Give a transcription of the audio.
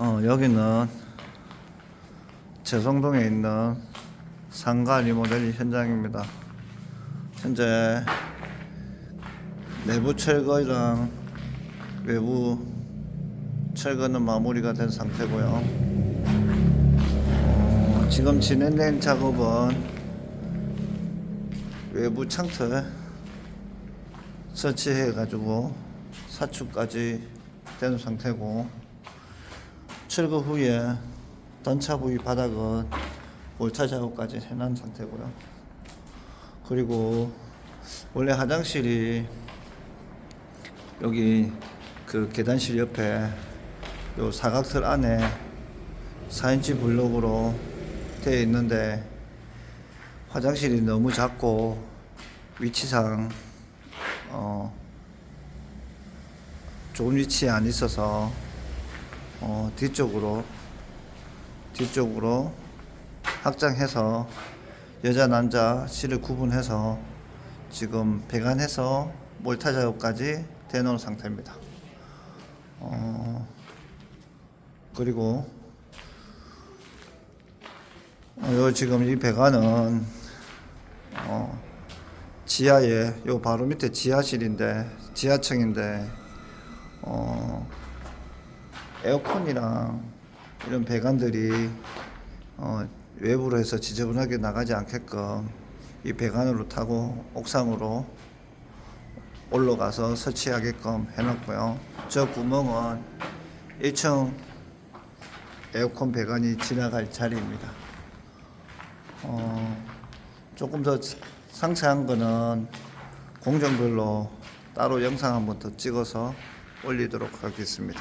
어, 여기는 재성동에 있는 상가 리모델링 현장입니다. 현재 내부 철거랑 외부 철거는 마무리가 된 상태고요. 어, 지금 진행된 작업은 외부 창틀 설치해 가지고 사축까지 된 상태고 철거 후에 단차 부위 바닥은 몰타 작업까지 해놓은 상태고요. 그리고 원래 화장실이 여기 그 계단실 옆에 요 사각틀 안에 4인치 블록으로 되어 있는데 화장실이 너무 작고 위치상 어 좋은 위치에 안 있어서 어 뒤쪽으로 뒤쪽으로 확장해서 여자 남자 실을 구분해서 지금 배관해서 몰타 작업까지 대놓은 상태입니다. 어 그리고 어, 요 지금 이 배관은 어 지하에 요 바로 밑에 지하실인데 지하층인데 어 에어컨이랑 이런 배관들이 어 외부로 해서 지저분하게 나가지 않게끔 이 배관으로 타고 옥상으로 올라가서 설치하게끔 해놨고요. 저 구멍은 1층 에어컨 배관이 지나갈 자리입니다. 어, 조금 더 상세한 거는 공정별로 따로 영상 한번 더 찍어서 올리도록 하겠습니다.